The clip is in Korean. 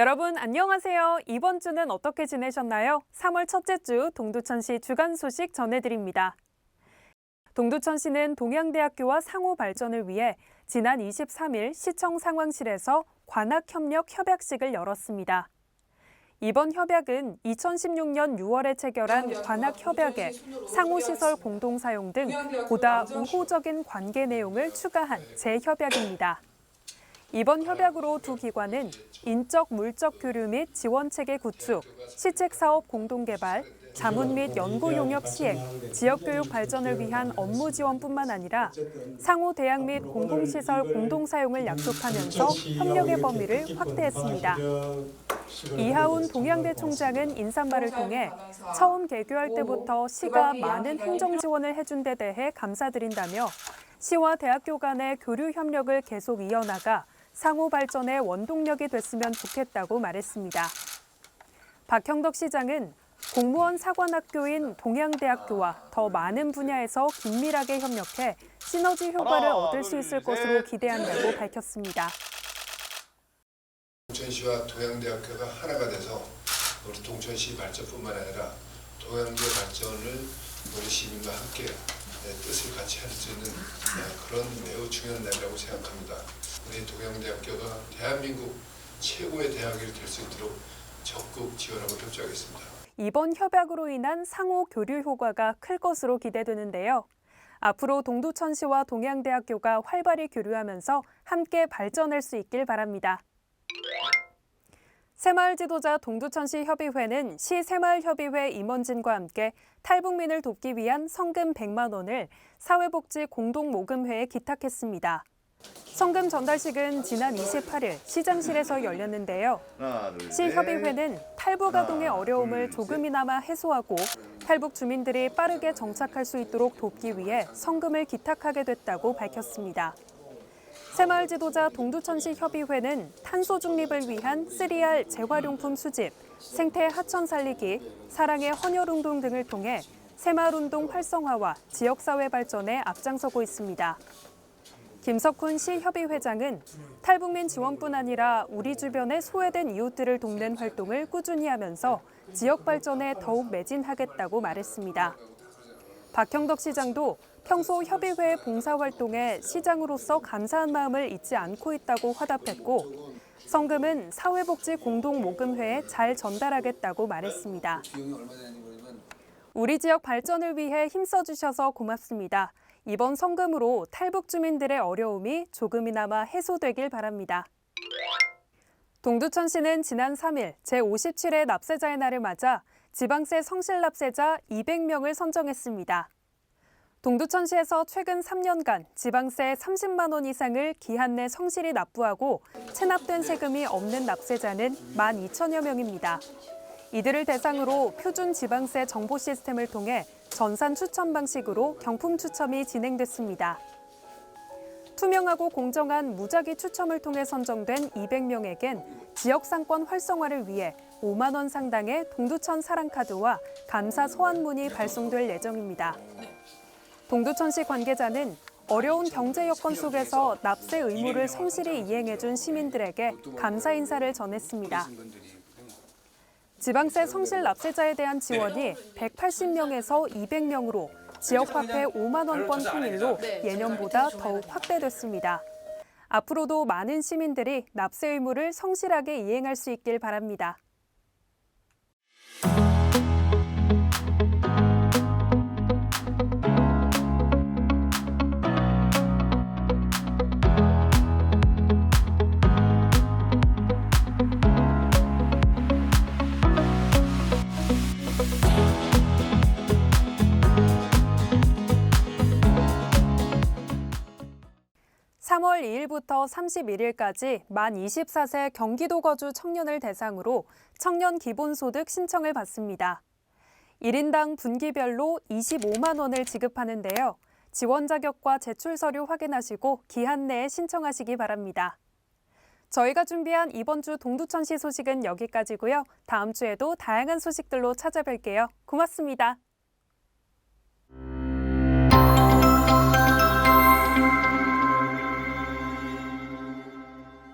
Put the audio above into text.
여러분 안녕하세요. 이번 주는 어떻게 지내셨나요? 3월 첫째 주 동두천시 주간 소식 전해드립니다. 동두천시는 동양대학교와 상호 발전을 위해 지난 23일 시청 상황실에서 관악협력 협약식을 열었습니다. 이번 협약은 2016년 6월에 체결한 관악협약에 상호시설 공동사용 등 보다 우호적인 관계 내용을 추가한 재협약입니다. 이번 협약으로 두 기관은 인적 물적 교류 및 지원 체계 구축, 시책 사업 공동 개발, 자문 및 연구 용역 시행, 지역 교육 발전을 위한 업무 지원뿐만 아니라 상호 대학 및 공공 시설 공동 사용을 약속하면서 협력의 범위를 확대했습니다. 이하운 동양대 총장은 인사말을 통해 처음 개교할 때부터 시가 많은 행정 지원을 해준 데 대해 감사드린다며 시와 대학교 간의 교류 협력을 계속 이어나가 상호 발전의 원동력이 됐으면 좋겠다고 말했습니다. 박형덕 시장은 공무원 사관학교인 동양대학교와 더 많은 분야에서 긴밀하게 협력해 시너지 효과를 얻을 수 있을 것으로 기대한다고 밝혔습니다. 동천시와 동양대학교가 하나가 돼서 우리 동천시 발전뿐만 아니라 동양대 발전을 우리 시민과 함께 네, 뜻을 같이 할 수 있는 네, 그런 매우 중요한 날이라고 생각합니다. 우리 동양대학교가 대한민국 최고의 대학이 될 수 있도록 적극 지원하고 협조하겠습니다. 이번 협약으로 인한 상호 교류 효과가 클 것으로 기대되는데요. 앞으로 동두천시와 동양대학교가 활발히 교류하면서 함께 발전할 수 있길 바랍니다. 새마을 지도자 동두천시 협의회는 시 새마을 협의회 임원진과 함께 탈북민을 돕기 위한 성금 100만 원을 사회복지 공동모금회에 기탁했습니다. 성금 전달식은 지난 28일 시장실에서 열렸는데요. 시협의회는 탈북 아동의 어려움을 둘, 조금이나마 해소하고 탈북 주민들이 빠르게 정착할 수 있도록 돕기 위해 성금을 기탁하게 됐다고 밝혔습니다. 새마을 지도자 동두천시 협의회는 탄소 중립을 위한 3R 재활용품 수집, 생태 하천 살리기, 사랑의 헌혈 운동 등을 통해 새마을 운동 활성화와 지역사회 발전에 앞장서고 있습니다. 김석훈 시 협의회장은 탈북민 지원뿐 아니라 우리 주변의 소외된 이웃들을 돕는 활동을 꾸준히 하면서 지역 발전에 더욱 매진하겠다고 말했습니다. 박형덕 시장도 평소 협의회 봉사 활동에 시장으로서 감사한 마음을 잊지 않고 있다고 화답했고 성금은 사회복지 공동모금회에 잘 전달하겠다고 말했습니다. 우리 지역 발전을 위해 힘써주셔서 고맙습니다. 이번 성금으로 탈북 주민들의 어려움이 조금이나마 해소되길 바랍니다. 동두천시는 지난 3일 제57회 납세자의 날을 맞아 지방세 성실 납세자 200명을 선정했습니다. 동두천시에서 최근 3년간 지방세 30만 원 이상을 기한 내 성실히 납부하고 체납된 세금이 없는 납세자는 1만 2천여 명입니다. 이들을 대상으로 표준 지방세 정보 시스템을 통해 전산 추첨 방식으로 경품 추첨이 진행됐습니다. 투명하고 공정한 무작위 추첨을 통해 선정된 200명에겐 지역 상권 활성화를 위해 5만 원 상당의 동두천 사랑카드와 감사 소환문이 발송될 예정입니다. 동두천시 관계자는 어려운 경제 여건 속에서 납세 의무를 성실히 이행해준 시민들에게 감사 인사를 전했습니다. 지방세 성실 납세자에 대한 지원이 180명에서 200명으로 지역 화폐 5만 원권 통일로 예년보다 더욱 확대됐습니다. 앞으로도 많은 시민들이 납세 의무를 성실하게 이행할 수 있길 바랍니다. (3월 2일부터 31일까지) 만 24세 경기도 거주 청년을 대상으로 청년 기본소득 신청을 받습니다. 1인당 분기별로 25만 원을 지급하는데요. 지원 자격과 제출 서류 확인하시고 기한 내에 신청하시기 바랍니다. 저희가 준비한 이번 주 동두천시 소식은 여기까지고요. 다음 주에도 다양한 소식들로 찾아뵐게요. 고맙습니다.